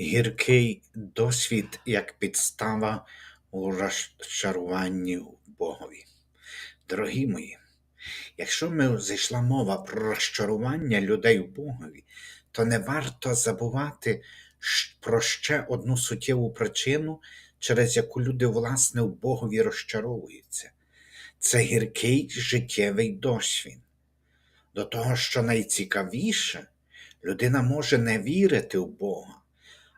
Гіркий досвід як підстава у розчаруванні в Богові. Дорогі мої, якщо ми зайшла мова про розчарування людей в Богові, то не варто забувати про ще одну суттєву причину, через яку люди власне в Богові розчаровуються. Це гіркий життєвий досвід. До того, що найцікавіше, людина може не вірити в Бога,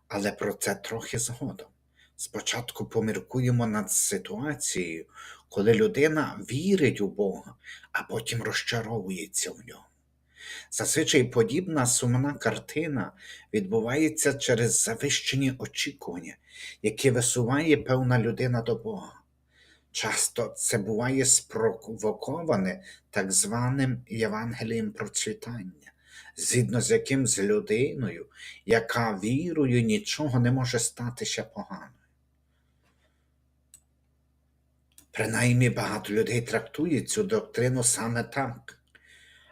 але про це трохи згодом. Спочатку поміркуємо над ситуацією, коли людина вірить у Бога, а потім розчаровується в ньому. Зазвичай подібна сумна картина відбувається через завищені очікування, які висуває певна людина до Бога. Часто це буває спровоковане так званим Євангелієм процвітання, згідно з яким з людиною, яка вірою нічого не може статися поганою. Принаймні багато людей трактують цю доктрину саме так.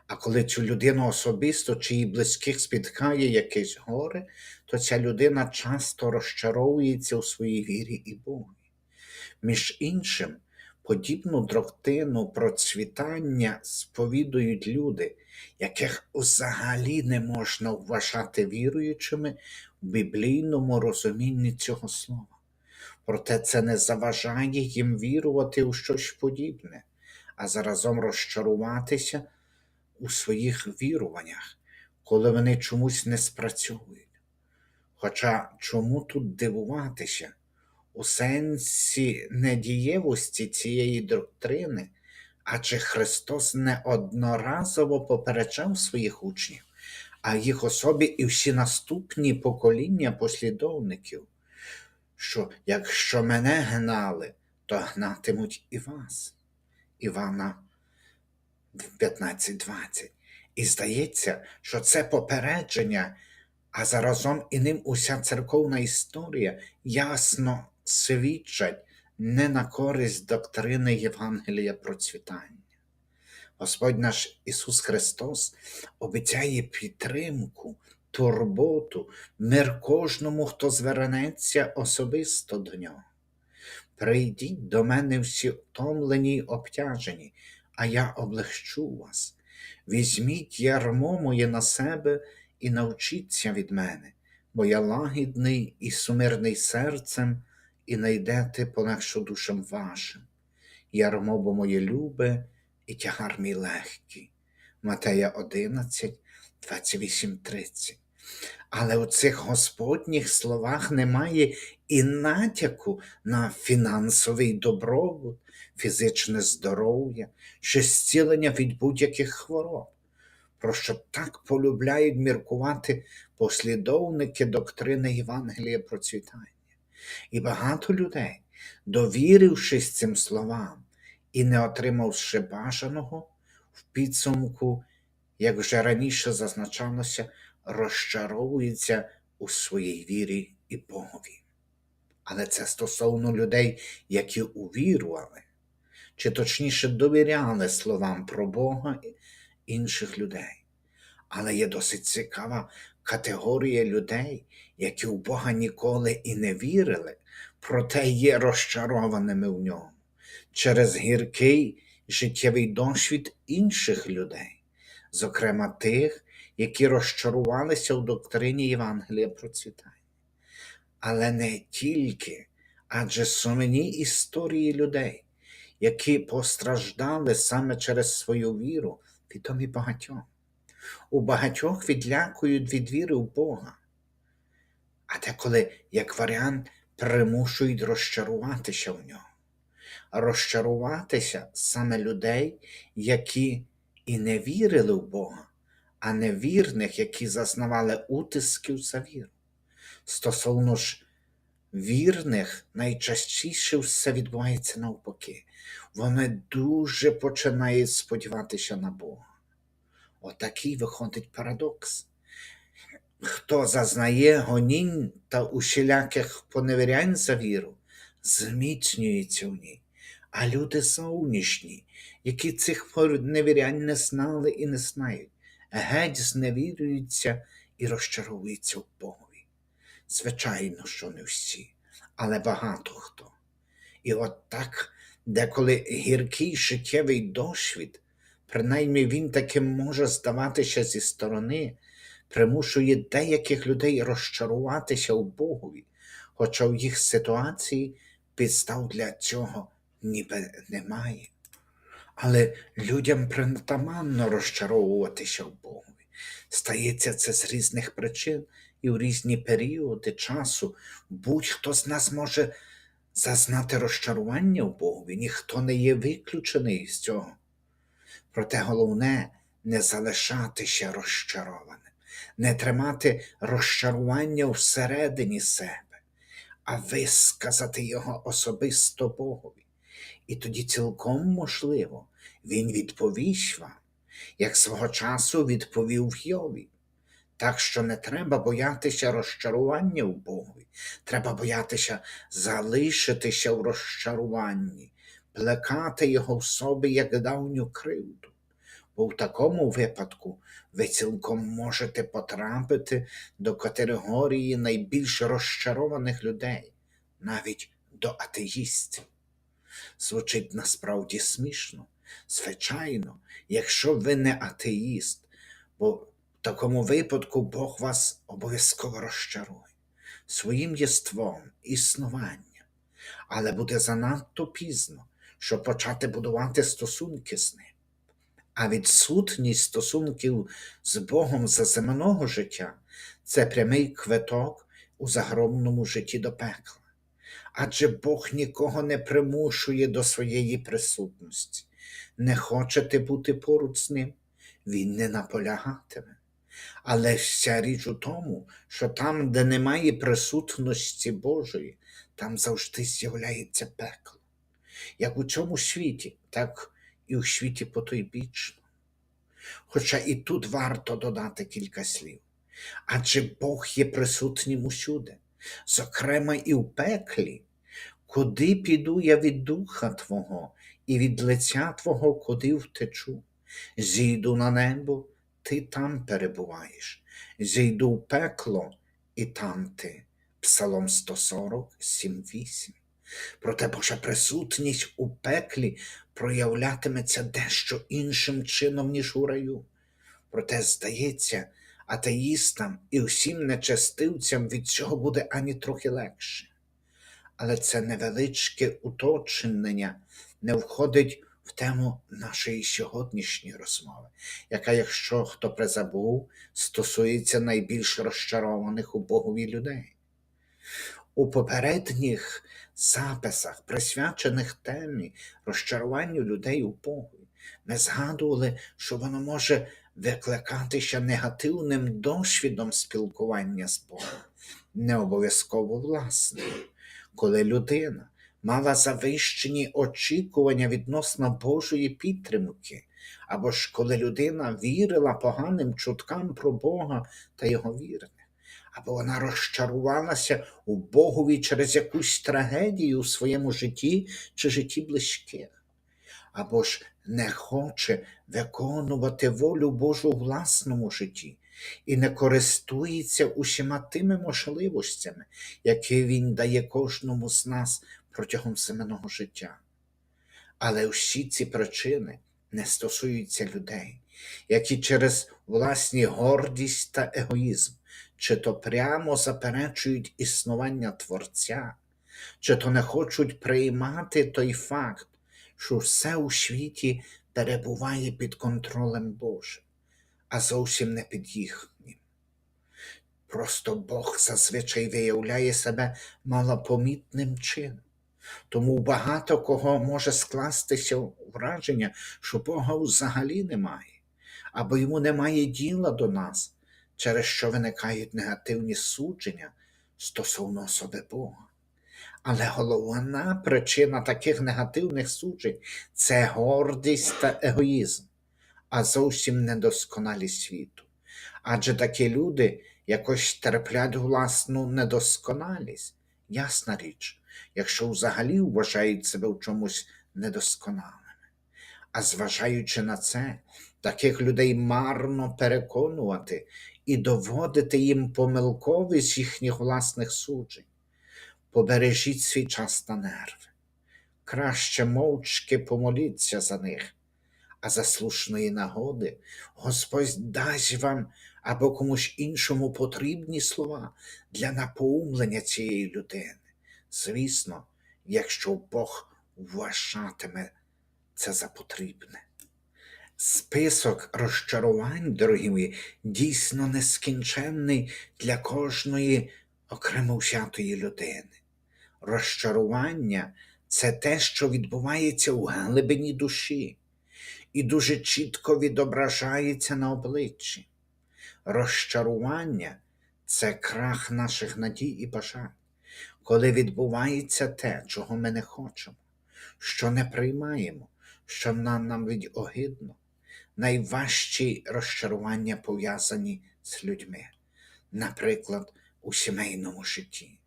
А коли цю людину особисто чи її близьких спіткає якесь горе, то ця людина часто розчаровується у своїй вірі і Богові. Між іншим, подібну доктрину процвітання сповідують люди, яких взагалі не можна вважати віруючими в біблійному розумінні цього слова. Проте це не заважає їм вірувати у щось подібне, а заразом розчаруватися у своїх віруваннях, коли вони чомусь не спрацьовують. Хоча чому тут дивуватися? У сенсі недієвості цієї доктрини, адже Христос неодноразово попереджав своїх учнів, а їх особі і всі наступні покоління послідовників, що якщо мене гнали, то гнатимуть і вас. Івана 15.20. І здається, що це попередження, а заразом і ним уся церковна історія ясно свідчать не на користь доктрини Євангелія процвітання. Господь наш Ісус Христос обіцяє підтримку, турботу, мир кожному, хто звернеться особисто до нього. Прийдіть до мене всі втомлені й обтяжені, а я облегчу вас. Візьміть ярмо моє на себе і навчіться від мене, бо я лагідний і сумирний серцем, і найдете полегшу душам вашим. Ярмо бо моє любе, і тягар мій легкий. Матея 11, 28, 30. Але у цих Господніх словах немає і натяку на фінансовий добробут, фізичне здоров'я, чи зцілення від будь-яких хвороб, про що так полюбляють міркувати послідовники доктрини Євангелія процвітання. І багато людей, довірившись цим словам і не отримавши бажаного, в підсумку, як вже раніше зазначалося, розчаровуються у своїй вірі і Богові. Але це стосовно людей, які увірували, чи точніше довіряли словам про Бога інших людей. Але є досить цікава категорія людей, які в Бога ніколи і не вірили, проте є розчарованими в ньому через гіркий життєвий досвід інших людей, зокрема тих, які розчарувалися у доктрині Євангелія процвітання. Але не тільки, адже сумні історії людей, які постраждали саме через свою віру, відомі багатьом. У багатьох відлякують від віри в Бога, а деколи, як варіант, примушують розчаруватися в нього. Розчаруватися саме людей, які і не вірили в Бога, а невірних, які зазнавали утисків за віру. Стосовно ж вірних, найчастіше все відбувається навпаки. Вони дуже починають сподіватися на Бога. Отакий виходить парадокс. Хто зазнає гонінь та усіляких поневірянь за віру, зміцнюється в ній. А люди зовнішні, які цих поневірянь не знали і не знають, геть зневірюються і розчаровуються в Богові. Звичайно, що не всі, але багато хто. І от так, деколи гіркий життєвий досвід, принаймні він таким може здаватися зі сторони, примушує деяких людей розчаруватися в Богові, хоча в їх ситуації підстав для цього ніби немає. Але людям притаманно розчаровуватися в Богові. Стається це з різних причин і в різні періоди часу. Будь-хто з нас може зазнати розчарування в Богові, ніхто не є виключений з цього. Проте головне не залишатися розчарованим, не тримати розчарування всередині себе, а висказати його особисто Богові. І тоді цілком можливо, він відповість вам, як свого часу відповів Йові. Так що не треба боятися розчарування в Богові, треба боятися залишитися в розчаруванні, плекати його в собі як давню кривду. Бо в такому випадку ви цілком можете потрапити до категорії найбільш розчарованих людей, навіть до атеїстів. Звучить насправді смішно. Звичайно, якщо ви не атеїст, бо в такому випадку Бог вас обов'язково розчарує своїм єством, існуванням, але буде занадто пізно, щоб почати будувати стосунки з ним. А відсутність стосунків з Богом за земного життя це прямий квиток у загромному житті до пекла. Адже Бог нікого не примушує до своєї присутності. Не хочете бути поруч з ним, він не наполягатиме. Але вся річ у тому, що там, де немає присутності Божої, там завжди з'являється пекло. Як у цьому світі, так і у світі потойбічному. Хоча і тут варто додати кілька слів. Адже Бог є присутнім усюди, зокрема і в пеклі, куди піду я від духа Твого і від лиця Твого, куди втечу. Зійду на небо, ти там перебуваєш, зійду в пекло, і там ти. Псалом 140, 7-8. Проте Божа присутність у пеклі проявлятиметься дещо іншим чином, ніж у раю. Проте, здається, атеїстам і усім нечестивцям від цього буде ані трохи легше. Але це невеличке уточнення не входить в тему нашої сьогоднішньої розмови, яка, якщо хто призабув, стосується найбільш розчарованих у Богові людей. У попередніх записах, присвячених темі розчаруванню людей у Богові, ми згадували, що воно може викликатися негативним досвідом спілкування з Богом, не обов'язково власним. Коли людина мала завищені очікування відносно Божої підтримки, або ж коли людина вірила поганим чуткам про Бога та його вірних, або вона розчарувалася у Богові через якусь трагедію у своєму житті чи житті близьких, або ж не хоче виконувати волю Божу у власному житті і не користується усіма тими можливостями, які Він дає кожному з нас протягом земного життя. Але всі ці причини не стосуються людей, які через власні гордість та егоїзм чи то прямо заперечують існування Творця, чи то не хочуть приймати той факт, що все у світі перебуває під контролем Божим, а зовсім не під їхнім. Просто Бог зазвичай виявляє себе малопомітним чином. Тому багато кого може скластися враження, що Бога взагалі немає, або йому немає діла до нас, через що виникають негативні судження стосовно особи Бога. Але головна причина таких негативних суджень це гордість та егоїзм, а зовсім недосконалість світу. Адже такі люди якось терплять власну недосконалість, ясна річ, якщо взагалі вважають себе в чомусь недосконалими. А зважаючи на це, таких людей марно переконувати і доводити їм помилковість їхніх власних суджень. Побережіть свій час та нерви. Краще мовчки помоліться за них, а за слушної нагоди Господь дасть вам або комусь іншому потрібні слова для напоумлення цієї людини. Звісно, якщо Бог вважатиме це за потрібне. Список розчарувань, дорогі мої, дійсно нескінченний для кожної окремо взятої людини. Розчарування це те, що відбувається у глибині душі і дуже чітко відображається на обличчі. Розчарування це крах наших надій і бажань, коли відбувається те, чого ми не хочемо, що не приймаємо, що нам навіть огидно. Найважчі розчарування пов'язані з людьми, наприклад, у сімейному житті.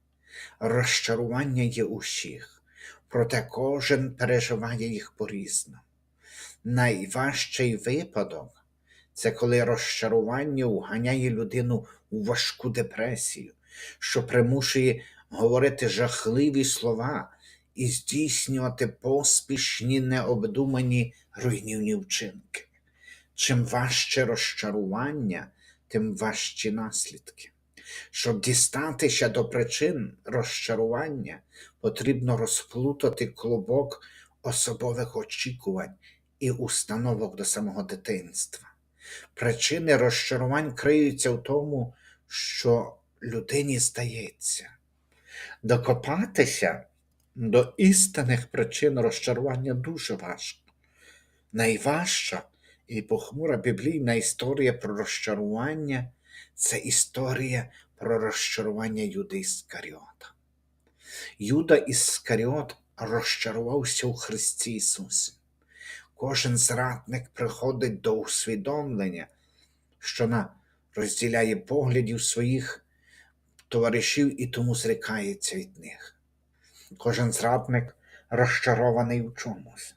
Розчарування є у всіх, проте кожен переживає їх по-різному. Найважчий випадок це коли розчарування уганяє людину у важку депресію, що примушує говорити жахливі слова і здійснювати поспішні необдумані руйнівні вчинки. Чим важче розчарування, тим важчі наслідки. Щоб дістатися до причин розчарування, потрібно розплутати клубок особових очікувань і установок до самого дитинства. Причини розчарувань криються в тому, що людині здається. Докопатися до істинних причин розчарування дуже важко. Найважча і похмура біблійна історія про розчарування це історія про розчарування Юди Іскаріота. Юда Іскаріот розчарувався у Христі Ісусі. Кожен зрадник приходить до усвідомлення, що на розділяє поглядів своїх товаришів і тому зрікається від них. Кожен зрадник розчарований в чомусь.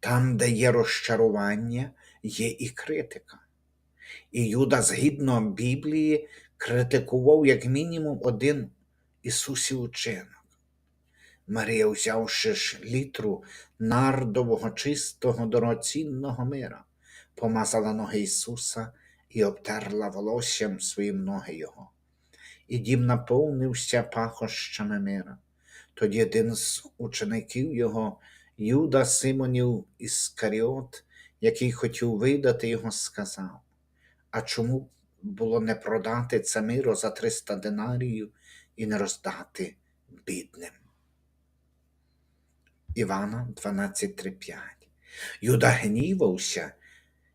Там, де є розчарування, є і критика. І Юда, згідно Біблії, критикував як мінімум один Ісусів учинок. Марія, взявши ж літру нардового чистого дорогоцінного мира, помазала ноги Ісуса і обтерла волоссям своїм ноги Його. І дім наповнився пахощами мира. Тоді один з учеників його, Юда Симонів Іскаріот, який хотів видати його, сказав: А чому було не продати це миро за 300 динаріїв і не роздати бідним? Івана 12.3.5 Юда гнівався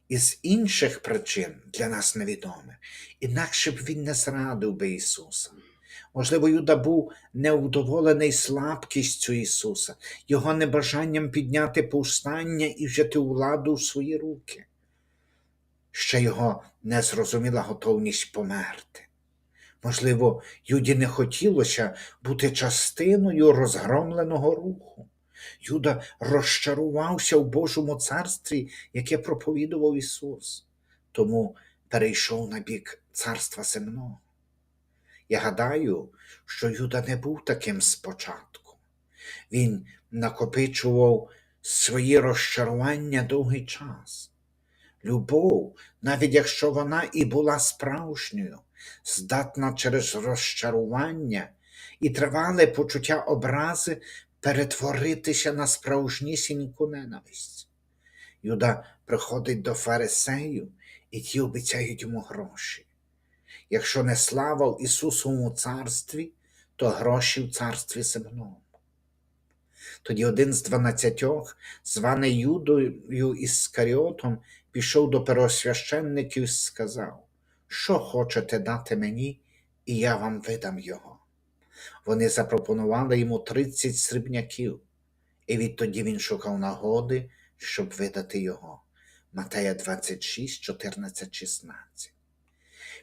із інших причин для нас невідомих, інакше б він не зрадив би Ісуса. Можливо, Юда був невдоволений слабкістю Ісуса, Його небажанням підняти повстання і взяти владу в свої руки, ще його незрозуміла готовність померти. Можливо, Юді не хотілося бути частиною розгромленого руху. Юда розчарувався в Божому царстві, яке проповідував Ісус, тому перейшов на бік царства земного. Я гадаю, що Юда не був таким спочатку. Він накопичував свої розчарування довгий час. Любов, навіть якщо вона і була справжньою, здатна через розчарування і тривале почуття образи перетворитися на справжнісіньку ненависть. Юда приходить до фарисеїв, і ті обіцяють йому гроші. Якщо не слава в Ісусовому царстві, то гроші в царстві земному. Тоді один з дванадцятьох, званий Юдою Іскаріотом, пішов до первосвященників і сказав, що хочете дати мені, і я вам видам його. Вони запропонували йому тридцять срібняків, і відтоді він шукав нагоди, щоб видати його. Матея 26, 14, 16.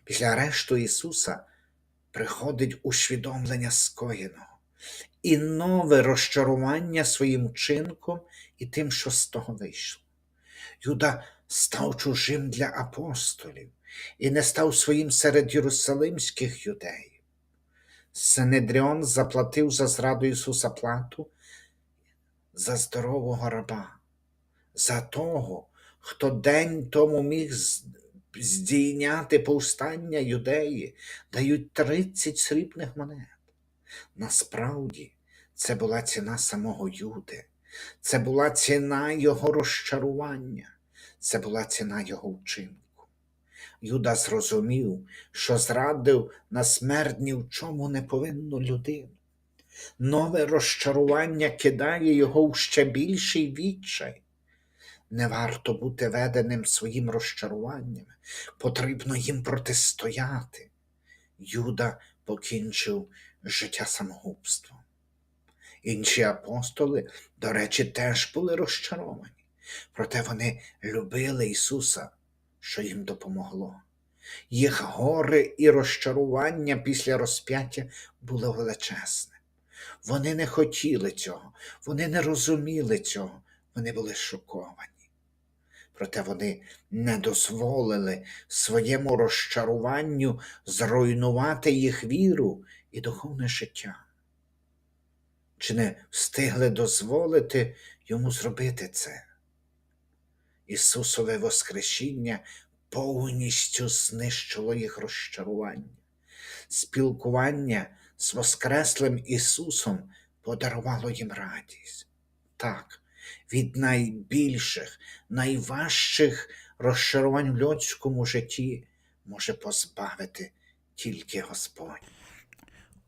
Після арешту Ісуса приходить усвідомлення скоєного і нове розчарування своїм чинком і тим, що з того вийшло. Юда став чужим для апостолів, і не став своїм серед єрусалимських юдеїв. Синедріон заплатив за зраду Ісуса плату за здорового раба, за того, хто день тому міг здійняти повстання юдеї, дають 30 срібних монет. Насправді, це була ціна самого Юди, це була ціна його розчарування, це була ціна його вчинку. Юда зрозумів, що зрадив на смерть ні в чому не повинну людину. Нове розчарування кидає його в ще більший відчай. Не варто бути веденим своїм розчаруваннями, потрібно їм протистояти. Юда покінчив життя самогубством. Інші апостоли, до речі, теж були розчаровані, проте вони любили Ісуса, що їм допомогло. Їх горе і розчарування після розп'яття було величезне. Вони не хотіли цього, вони не розуміли цього, вони були шоковані. Проте вони не дозволили своєму розчаруванню зруйнувати їх віру і духовне життя. Чи не встигли дозволити йому зробити це? Ісусове Воскресіння повністю знищило їх розчарування. Спілкування з Воскреслим Ісусом подарувало їм радість. Так, від найбільших, найважчих розчарувань в людському житті може позбавити тільки Господь.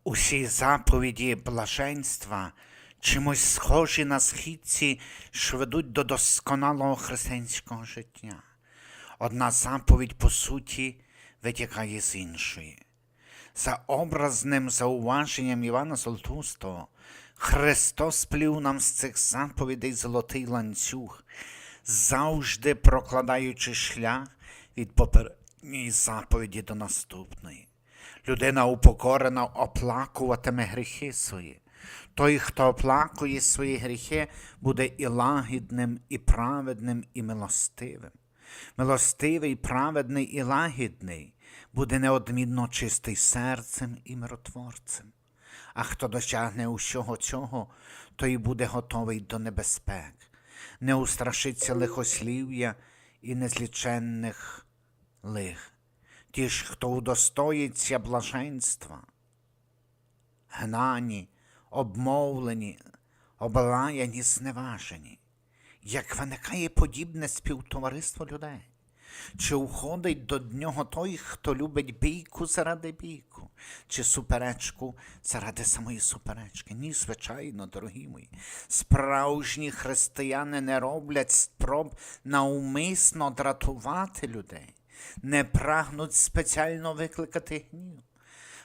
Усі заповіді блаженства чимось схожі на східці, що ведуть до досконалого християнського життя. Одна заповідь, по суті, витікає з іншої. За образним зауваженням Івана Золотустого, Христос плів нам з цих заповідей золотий ланцюг, завжди прокладаючи шлях від попередньої заповіді до наступної. Людина упокорена оплакуватиме гріхи свої. Той, хто оплакує свої гріхи, буде і лагідним, і праведним, і милостивим. Милостивий, праведний і лагідний буде неодмінно чистий серцем і миротворцем. А хто досягне усього цього, той буде готовий до небезпек, не устрашиться лихослів'я і незліченних лих. Ті ж, хто удостоїться блаженства, гнані, обмовлені, облаяні, зневажені, як виникає подібне співтовариство людей? Чи входить до нього той, хто любить бійку заради бійку, чи суперечку заради самої суперечки? Ні, звичайно, дорогі мої. Справжні християни не роблять спроб навмисно дратувати людей, не прагнуть спеціально викликати гнів.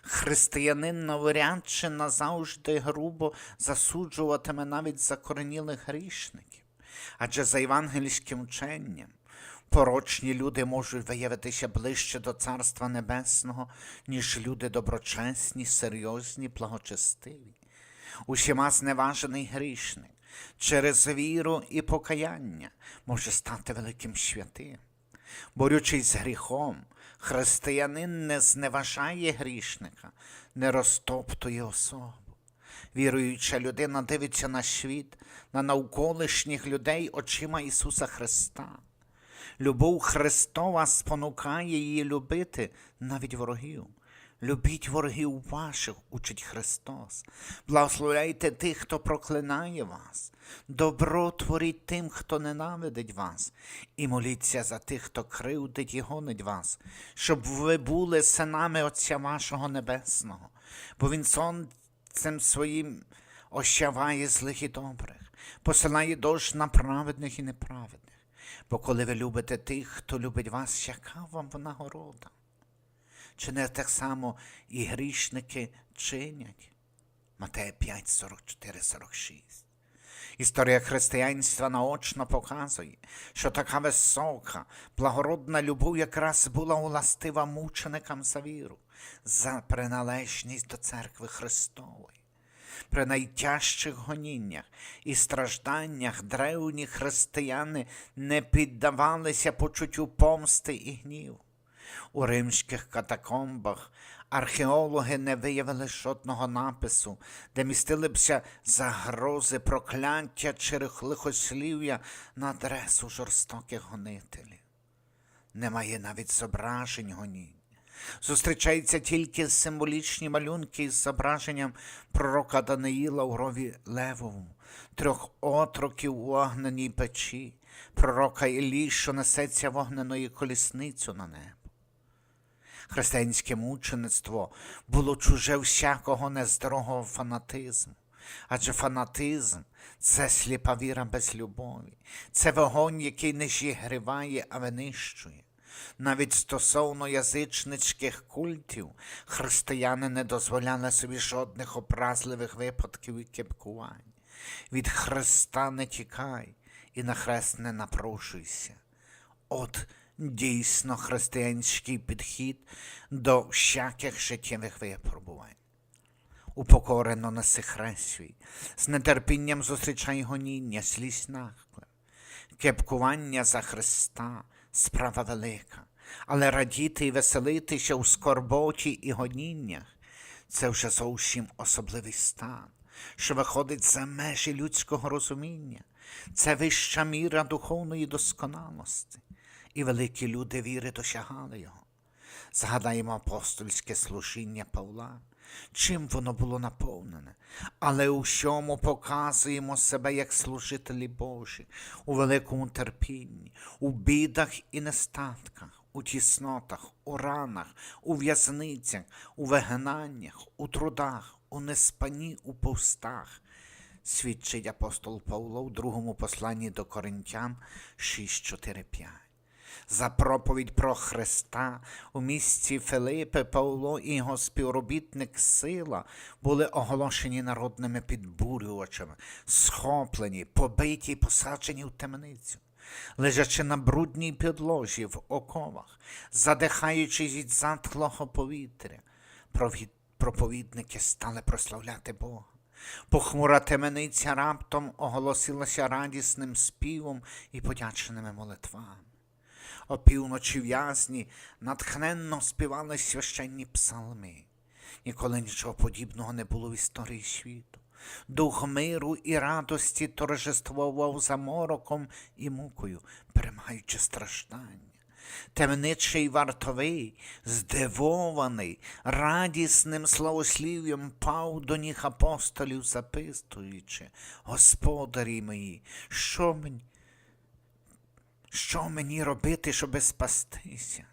Християнин навряд чи назавжди грубо засуджуватиме навіть закоренілих грішників, адже за євангельським вченням порочні люди можуть виявитися ближче до Царства Небесного, ніж люди доброчесні, серйозні, благочестиві. Усіма зневажений грішник через віру і покаяння може стати великим святим. Борючись з гріхом, християнин не зневажає грішника, не розтоптує особу. Віруюча людина дивиться на світ, на навколишніх людей очима Ісуса Христа. Любов Христова спонукає її любити навіть ворогів. Любіть ворогів ваших, учить Христос. Благословляйте тих, хто проклинає вас. Добро творіть тим, хто ненавидить вас, і моліться за тих, хто кривдить і гонить вас, щоб ви були синами Отця вашого Небесного, бо Він сонцем своїм ощаває злих і добрих, посилає дощ на праведних і неправедних. Бо коли ви любите тих, хто любить вас, яка вам нагорода? Чи не так само і грішники чинять? Матея 5, 44, 46. Історія християнства наочно показує, що така висока, благородна любов якраз була уластива мученикам за віру, за приналежність до церкви Христової. При найтяжчих гоніннях і стражданнях древні християни не піддавалися почуттю помсти і гніву. У римських катакомбах археологи не виявили жодного напису, де містили бся загрози прокляття чи лихослів'я на адресу жорстоких гонителів. Немає навіть зображень гонінь. Зустрічаються тільки символічні малюнки із зображенням пророка Даниїла у рові Левову, трьох отроків у огненій печі, пророка Іллі, що несеться вогненою колісницю на небо. Християнське мучеництво було чуже всякого нездорового фанатизму. Адже фанатизм це сліпа віра без любові, це вогонь, який не зігріває, а винищує. Навіть стосовно язичницьких культів християни не дозволяли собі жодних образливих випадків і кепкувань. Від Христа не тікай і на хрест не напрошуйся. От дійсно християнський підхід до всяких життєвих випробувань. Упокорено неси хрест свій, з нетерпінням зустрічай гоніння, слізь нахлеб. Кепкування за Христа справа велика, але радіти і веселитися у скорботі і гоніннях це вже зовсім особливий стан, що виходить за межі людського розуміння, це вища міра духовної досконалості, і великі люди віри досягали його. Згадаємо апостольське служіння Павла, чим воно було наповнене, але у всьому показуємо себе як служителі Божі, у великому терпінні, у бідах і нестатках, у тіснотах, у ранах, у в'язницях, у вигнаннях, у трудах, у неспанні, у повстах. Свідчить апостол Павло у другому посланні до Коринтян 6.4.5 за проповідь про Христа у місті Филипи Павло і його співробітник Сила були оголошені народними підбурювачами, схоплені, побиті і посаджені в темницю. Лежачи на брудній підложі в оковах, задихаючись від затхлого повітря, проповідники стали прославляти Бога. Похмура темениця раптом оголосилася радісним співом і подячними молитвами. Опівночі в'язні натхненно співали священні псалми. Ніколи нічого подібного не було в історії світу. Дух миру і радості торжествував за мороком і мукою, перемагаючи страждання. Темничий вартовий, здивований, радісним славослів'ям пав до ніг апостолів, записуючи, Господарі мої, що мені, що мені робити, щоби спастися?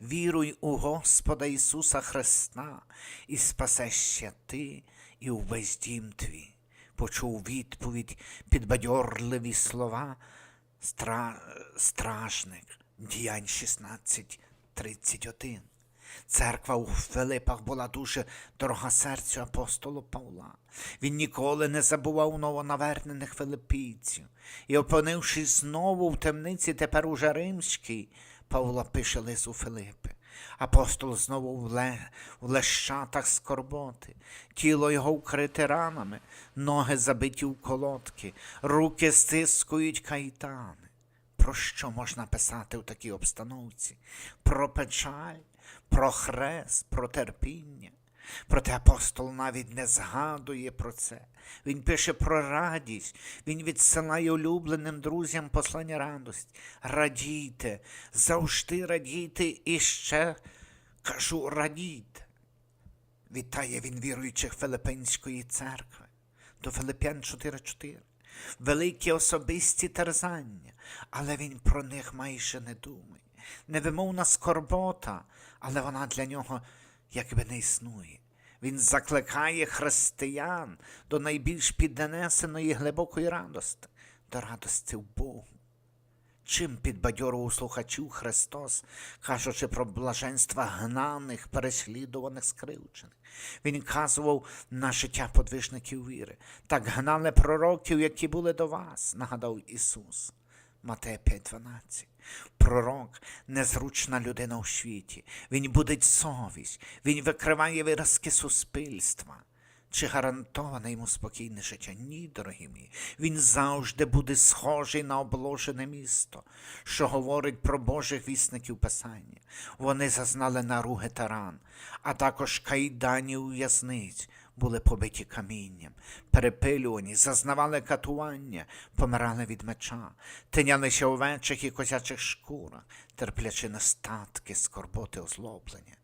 Віруй у Господа Ісуса Христа, і спасешся ти і увесь дім твій. Почув відповідь підбадьорливі слова стра... стражник, діянь 16, 31. Церква у Филипах була дуже дорога серцю апостолу Павла. Він ніколи не забував новонавернених филипійців. І, опинившись знову в темниці, тепер уже римській, Павло пише лист у Филипи. Апостол знову в, ле... в лещатах скорботи, тіло його вкрите ранами, ноги забиті в колодки, руки стискують кайтани. Про що можна писати в такій обстановці? Про печаль, про хрест, про терпіння. Проте апостол навіть не згадує про це. Він пише про радість, він відсилає улюбленим друзям послання радості. Радійте, завжди радійте і ще кажу, радійте. Вітає він віруючих Филиппінської церкви до Филип'ян 4.4. Великі особисті терзання, але він про них майже не думає. Невимовна скорбота, але вона для нього якби не існує. Він закликає християн до найбільш піднесеної глибокої радости, до радості в Богу. Чим підбадьорував слухачів Христос, кажучи про блаженства гнаних, переслідуваних, скривчених. Він казував на життя подвижників віри. Так гнали пророків, які були до вас, нагадав Ісус. Матея 5.12. Пророк незручна людина у світі. Він будить совість, він викриває виразки суспільства. Чи гарантоване йому спокійне життя? Ні, дорогі мої. Він завжди буде схожий на обложене місто, що говорить про Божих вісників Писання. Вони зазнали наруги та ран, а також кайдані у в'язниць, були побиті камінням, перепилювані, зазнавали катування, помирали від меча, тинялися у овечих і козячих шкурах, терплячи нестатки, скорботи, озлоблення.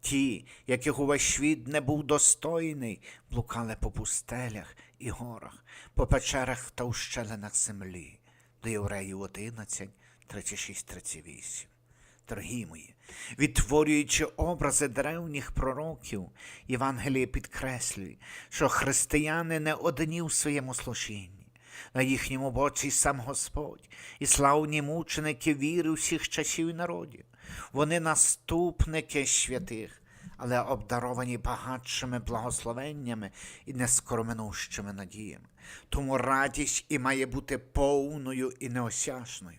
Ті, яких увесь світ не був достойний, блукали по пустелях і горах, по печерах та ущелинах землі. До Євреїв 11, 36, 38. Мої, відтворюючи образи древніх пророків, Євангеліє підкреслює, що християни не одні у своєму служінні. На їхньому боці сам Господь і славні мученики віри всіх часів і народів. Вони наступники святих, але обдаровані багатшими благословеннями і нескороминущими надіями. Тому радість і має бути повною і неосяжною.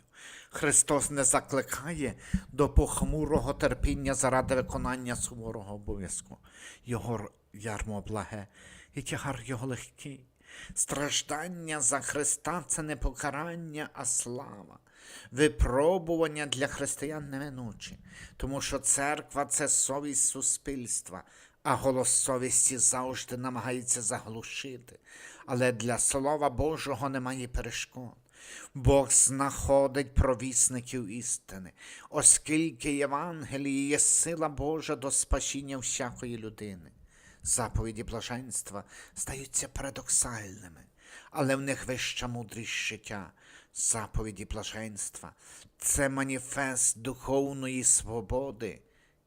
Христос не закликає до похмурого терпіння заради виконання суворого обов'язку. Його ярмо благе і тягар його легкий. Страждання за Христа це не покарання, а слава. Випробування для християн неминучі, тому що церква це совість суспільства, а голос совісті завжди намагається заглушити. Але для Слова Божого немає перешкод. Бог знаходить провісників істини, оскільки Євангеліє є сила Божа до спасіння всякої людини. Заповіді блаженства стаються парадоксальними, але в них вища мудрість життя. Заповіді блаженства це маніфест духовної свободи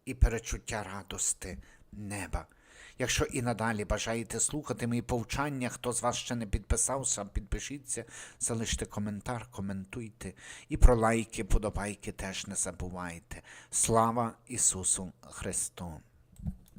і перечуття радости неба. Якщо і надалі бажаєте слухати мої повчання, хто з вас ще не підписався, підпишіться, залиште коментар, коментуйте і про лайки, подобайки теж не забувайте. Слава Ісусу Христу!